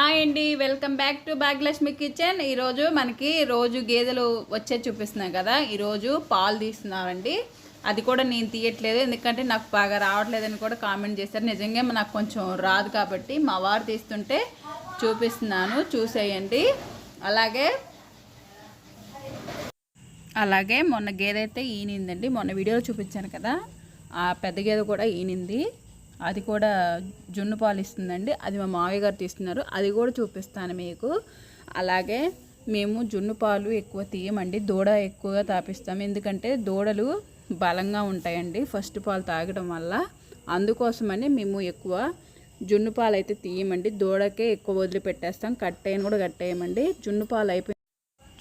Hi అండి welcome back to Bhagyalakshmi kitchen. ఈరోజు మనకి రోజు గేదెలు వచ్చే చూపిస్తున్నాయి కదా ఈరోజు పాలు తీస్తున్నారండి. అది కూడా నేను తీయట్లేదు ఎందుకంటే నాకు బాగా రావట్లేదని కూడా కామెంట్ చేశారు. నిజంగా నాకు కొంచెం రాదు కాబట్టి మా వారు తీస్తుంటే చూపిస్తున్నాను చూసేయండి. అలాగే అలాగే మొన్న గేదె అయితే ఈనిందండి. మొన్న వీడియోలో చూపించాను కదా ఆ పెద్ద గేదె కూడా ఈనింది. అది కూడా జున్ను పాలు ఇస్తుందండి. అది మా మావయ్య గారు తీస్తున్నారు. అది కూడా చూపిస్తాను మీకు. అలాగే మేము జున్ను పాలు ఎక్కువ తీయమండి. దూడ ఎక్కువగా తాపిస్తాము ఎందుకంటే దూడలు బలంగా ఉంటాయండి ఫస్ట్ పాలు తాగడం వల్ల. అందుకోసమని మేము ఎక్కువ జున్ను పాలు అయితే తీయమండి. దూడకే ఎక్కువ వదిలిపెట్టేస్తాం. కట్టేయని కూడా కట్టేయమండి జున్ను పాలు అయిపోయి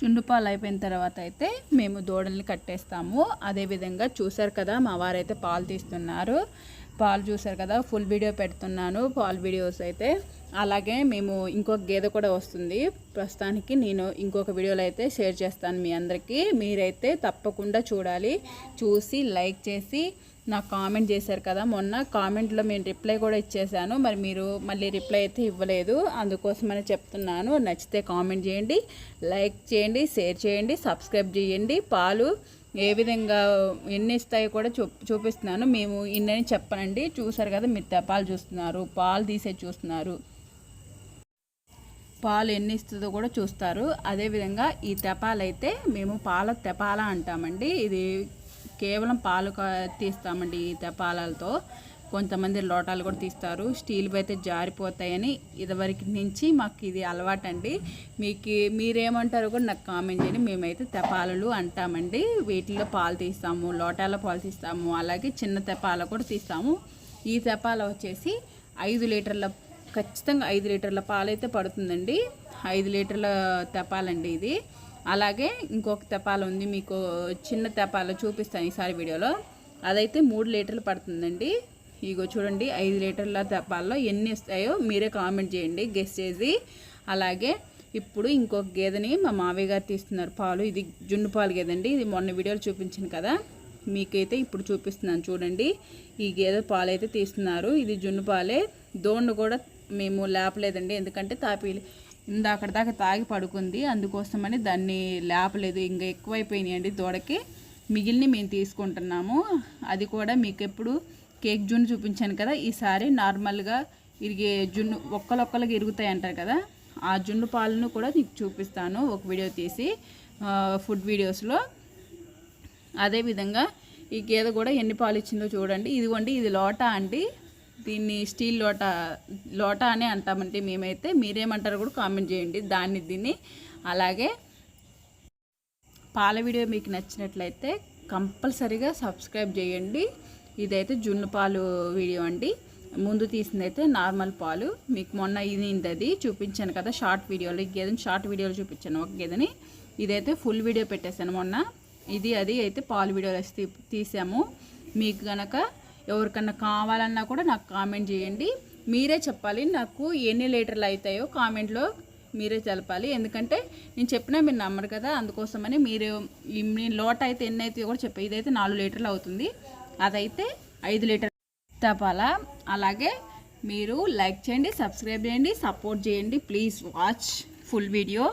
జున్ను పాలు అయిపోయిన తర్వాత అయితే మేము దూడల్ని కట్టేస్తాము. అదేవిధంగా చూసారు కదా మా వారైతే పాలు తీస్తున్నారు. పాలు చూసారు కదా ఫుల్ వీడియో పెడుతున్నాను పాలు వీడియోస్ అయితే. అలాగే మేము ఇంకొక గేదె కూడా వస్తుంది. ప్రస్తుతానికి నేను ఇంకొక వీడియోలో అయితే షేర్ చేస్తాను మీ అందరికీ. మీరైతే తప్పకుండా చూడాలి. చూసి లైక్ చేసి నాకు కామెంట్ చేశారు కదా మొన్న. కామెంట్లో నేను రిప్లై కూడా ఇచ్చేసాను మరి మీరు మళ్ళీ రిప్లై అయితే ఇవ్వలేదు. అందుకోసమని చెప్తున్నాను. నచ్చితే కామెంట్ చేయండి లైక్ చేయండి షేర్ చేయండి సబ్స్క్రైబ్ చేయండి. పాలు ఏ విధంగా ఎన్ని ఇస్తాయో కూడా చూ చూపిస్తున్నాను. మేము ఇన్నని చెప్పనండి. చూసారు కదా మీరు తెపాలు చూస్తున్నారు. పాలు తీసే చూస్తున్నారు. పాలు ఎన్ని ఇస్తుందో కూడా చూస్తారు. అదేవిధంగా ఈ తెపాలు అయితే మేము పాల తెపాల అంటామండి. ఇది కేవలం పాలు తీస్తామండి ఈ తెపాలతో. కొంతమంది లోటాలు కూడా తీస్తారు. స్టీల్వి అయితే జారిపోతాయని ఇదివరకు నుంచి మాకు ఇది అలవాటండి. మీకు మీరేమంటారో కూడా నాకు కామెంట్ చేయండి. మేమైతే తెపాలలు అంటామండి. వీటిలో పాలు తీస్తాము లోటాల పాలు తీస్తాము అలాగే చిన్న తెపాల కూడా తీస్తాము. ఈ తెపాల వచ్చేసి ఐదు లీటర్ల ఖచ్చితంగా ఐదు లీటర్ల పాలైతే పడుతుందండి. ఐదు లీటర్ల తెపాలండి ఇది. అలాగే ఇంకొక తెపాల ఉంది. మీకు చిన్న తెపాల చూపిస్తాను ఈసారి వీడియోలో. అదైతే మూడు లీటర్లు పడుతుందండి. ఇగో చూడండి ఐదు లీటర్ల తెప్పాల్లో ఎన్ని ఇస్తాయో మీరే కామెంట్ చేయండి గెస్ చేసి. అలాగే ఇప్పుడు ఇంకొక గేదెని మా మావయ్య గారు తీస్తున్నారు పాలు. ఇది జున్ను పాలు గేదండి. ఇది మొన్న వీడియోలో చూపించాను కదా. మీకైతే ఇప్పుడు చూపిస్తున్నాను చూడండి. ఈ గేదె పాలు అయితే తీస్తున్నారు. ఇది జున్ను పాలే. దోండు కూడా మేము లేపలేదండి. ఎందుకంటే తాపి ఇందాకటి దాకా తాగి పడుకుంది. అందుకోసమని దాన్ని లేపలేదు. ఇంకా ఎక్కువైపోయినాయండి దూడకి. మిగిలిన మేము తీసుకుంటున్నాము. అది కూడా మీకు ఎప్పుడు కేక్ జున్ను చూపించాను కదా ఈసారి నార్మల్గా ఇరిగే జున్ను ఒక్కలొక్కలకి ఇరుగుతాయి అంటారు కదా ఆ జున్ను పాలను కూడా నీకు చూపిస్తాను ఒక వీడియో తీసి ఫుడ్ వీడియోస్లో. అదేవిధంగా ఈ గేదె కూడా ఎన్ని పాలు ఇచ్చిందో చూడండి. ఇదిగోండి ఇది లోటా అండి. దీన్ని స్టీల్ లోటా లోటా అనే అంటామంటే మేమైతే. మీరేమంటారో కూడా కామెంట్ చేయండి. దాన్ని దీన్ని అలాగే పాల వీడియో మీకు నచ్చినట్లయితే కంపల్సరీగా సబ్స్క్రైబ్ చేయండి. ఇదైతే జున్ను పాలు వీడియో అండి. ముందు తీసింది అయితే నార్మల్ పాలు. మీకు మొన్న ఇది అది చూపించాను కదా షార్ట్ వీడియోలో. ఈ గేదెని షార్ట్ వీడియోలో చూపించాను ఒక గేదెని. ఇదైతే ఫుల్ వీడియో పెట్టేశాను మొన్న. ఇది అది అయితే పాలు వీడియోలో తీసాము. మీకు కనుక ఎవరికన్నా కావాలన్నా కూడా నాకు కామెంట్ చేయండి. మీరే చెప్పాలి నాకు ఎన్ని లీటర్లు అవుతాయో కామెంట్లో మీరే తెలపాలి. ఎందుకంటే నేను చెప్పినా మీరు నమ్మరు కదా అందుకోసమని మీరు లోట అయితే ఎన్ని అయితే కూడా చెప్పే. ఇదైతే నాలుగు లీటర్లు అవుతుంది. అదైతే ఐదు లీటర్ తపాల అలాగే మీరు లైక్ చేయండి సబ్స్క్రైబ్ చేయండి సపోర్ట్ చేయండి. Please watch full video.